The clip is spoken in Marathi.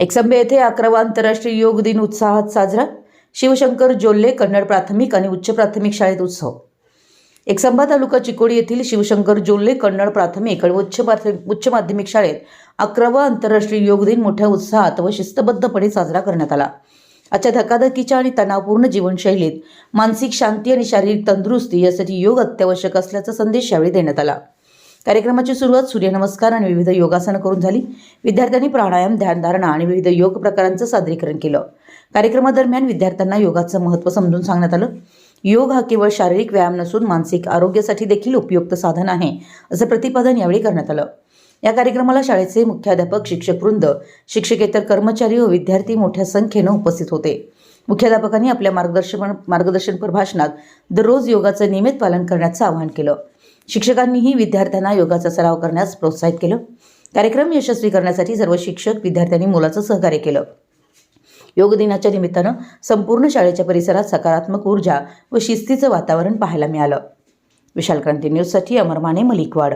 एकसंबे येथे अकरावा आंतरराष्ट्रीय योग दिन उत्साहात साजरा. शिवशंकर जोल्ले कन्नड प्राथमिक आणि उच्च प्राथमिक शाळेत उत्सव. एकसंबा तालुका चिकोडी येथील शिवशंकर जोल्ले कन्नड प्राथमिक आणि उच्च प्राथमिक उच्च माध्यमिक शाळेत अकरावा आंतरराष्ट्रीय योग दिन मोठ्या उत्साहात व शिस्तबद्धपणे साजरा करण्यात आला. आजच्या धकाधकीच्या आणि तणावपूर्ण जीवनशैलीत मानसिक शांती आणि शारीरिक तंदुरुस्ती यासाठी योग अत्यावश्यक असल्याचा संदेश यावेळी देण्यात आला. कार्यक्रमाची सुरुवात सूर्यनमस्कार आणि विविध योगासनं करून झाली. विद्यार्थ्यांनी प्राणायाम ध्यानधारणा आणि विविध योग प्रकारांचं सादरीकरण केलं. कार्यक्रमादरम्यान विद्यार्थ्यांना योगाचं महत्त्व समजून सांगण्यात आलं. योग हा केवळ शारीरिक व्यायाम नसून मानसिक आरोग्यासाठी देखील उपयुक्त साधन आहे असं प्रतिपादन यावेळी करण्यात आलं. या कार्यक्रमाला शाळेचे मुख्याध्यापक शिक्षक वृंद शिक्षकेतर कर्मचारी व विद्यार्थी मोठ्या संख्येनं उपस्थित होते. मुख्याध्यापकांनी आपल्या मार्गदर्शन मार्गदर्शनपर भाषणात दररोज योगाचं नियमित पालन करण्याचं आवाहन केलं. शिक्षकांनीही विद्यार्थ्यांना योगाचा सराव करण्यास प्रोत्साहित केलं. कार्यक्रम यशस्वी करण्यासाठी सर्व शिक्षक विद्यार्थ्यांनी मोलाचं सहकार्य केलं. योग दिनाच्या निमित्तानं संपूर्ण शाळेच्या परिसरात सकारात्मक ऊर्जा व शिस्तीचं वातावरण पाहायला मिळालं. विशाल क्रांती न्यूजसाठी अमर माने मलिकवाड.